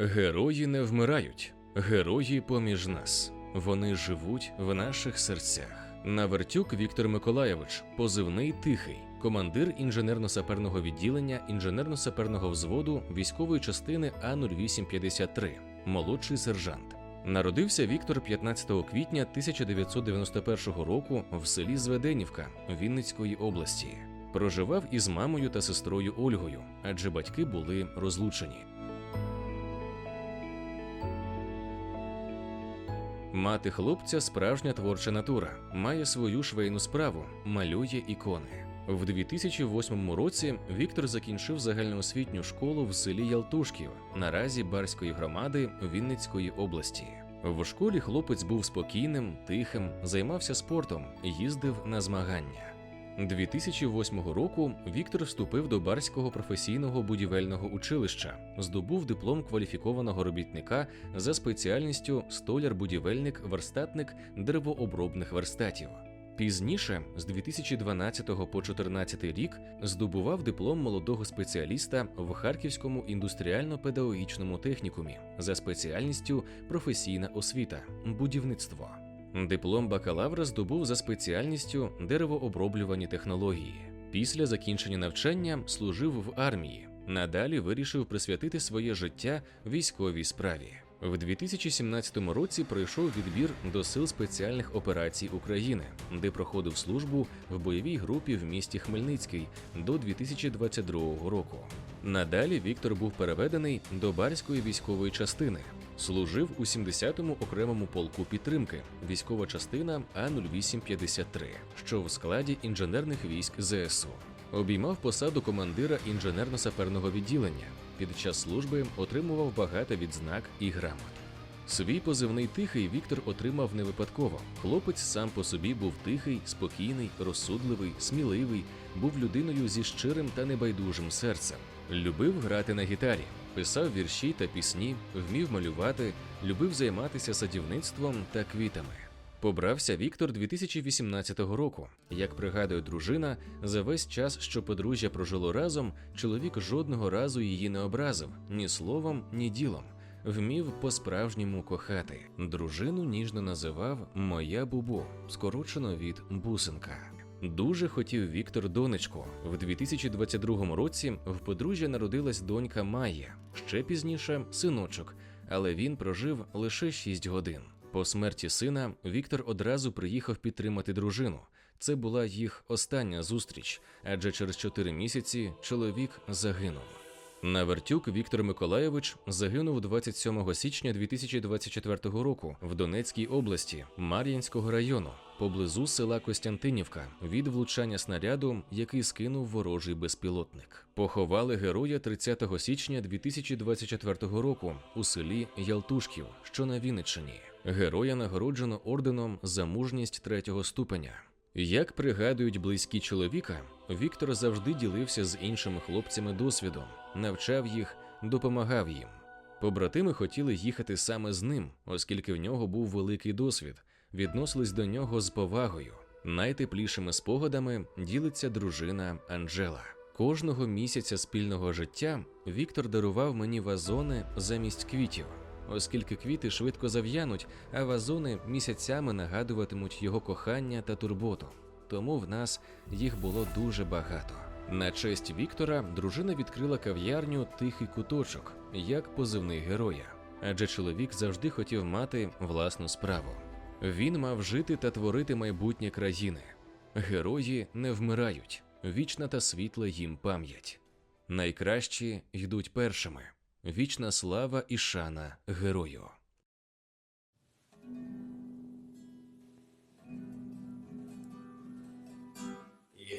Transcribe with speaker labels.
Speaker 1: Герої не вмирають, герої поміж нас. Вони живуть в наших серцях. Навертюк Віктор Миколайович, позивний тихий, командир інженерно-саперного відділення інженерно-саперного взводу військової частини А 0853 молодший сержант. Народився Віктор 15 квітня 1991 року в селі Зведенівка Вінницької області. Проживав із мамою та сестрою Ольгою, адже батьки були розлучені. Мати хлопця справжня творча натура, має свою швейну справу, малює ікони. В 2008 році Віктор закінчив загальноосвітню школу в селі Ялтушків, наразі Барської громади Вінницької області. В школі хлопець був спокійним, тихим, займався спортом, їздив на змагання. 2008 року Віктор вступив до Барського професійного будівельного училища, здобув диплом кваліфікованого робітника за спеціальністю столяр-будівельник, верстатник деревообробних верстатів. Пізніше, з 2012 по 2014 рік, здобував диплом молодого спеціаліста в Харківському індустріально-педагогічному технікумі за спеціальністю професійна освіта, будівництво. Диплом бакалавра здобув за спеціальністю деревооброблювані технології. Після закінчення навчання служив в армії. Надалі вирішив присвятити своє життя військовій справі. В 2017 році пройшов відбір до Сил спеціальних операцій України, де проходив службу в бойовій групі в місті Хмельницький до 2022 року. Надалі Віктор був переведений до Барської військової частини. Служив у 70-му окремому полку підтримки, військова частина А0853, що в складі інженерних військ ЗСУ. Обіймав посаду командира інженерно-саперного відділення. Під час служби отримував багато відзнак і грамот. Свій позивний тихий Віктор отримав не випадково. Хлопець сам по собі був тихий, спокійний, розсудливий, сміливий, був людиною зі щирим та небайдужим серцем. Любив грати на гітарі, писав вірші та пісні, вмів малювати, любив займатися садівництвом та квітами. Побрався Віктор 2018 року. Як пригадує дружина, за весь час, що подружжя прожило разом, чоловік жодного разу її не образив ні словом, ні ділом. Вмів по-справжньому кохати. Дружину ніжно називав Моя Бубу, скорочено від бусинка. Дуже хотів Віктор донечку. В 2022 році в подружжя народилась донька Майя, ще пізніше синочок, але він прожив лише 6 годин. По смерті сина Віктор одразу приїхав підтримати дружину. Це була їх остання зустріч, адже через 4 місяці чоловік загинув. Навертюк Віктор Миколайович загинув 27 січня 2024 року в Донецькій області Мар'їнського району поблизу села Костянтинівка від влучання снаряду, який скинув ворожий безпілотник. Поховали героя 30 січня 2024 року у селі Ялтушків, що на Вінниччині. Героя нагороджено орденом за мужність третього ступеня. Як пригадують близькі чоловіка, Віктор завжди ділився з іншими хлопцями досвідом, навчав їх, допомагав їм. Побратими хотіли їхати саме з ним, оскільки в нього був великий досвід, відносились до нього з повагою. Найтеплішими спогадами ділиться дружина Анжела. Кожного місяця спільного життя Віктор дарував мені вазони замість квітів, оскільки квіти швидко зав'януть, а вазони місяцями нагадуватимуть його кохання та турботу. Тому в нас їх було дуже багато. На честь Віктора дружина відкрила кав'ярню Тихий куточок як позивний героя, адже чоловік завжди хотів мати власну справу. Він мав жити та творити майбутнє країни. Герої не вмирають, вічна та світла їм пам'ять. Найкращі йдуть першими. Вічна слава і шана герою.
Speaker 2: Я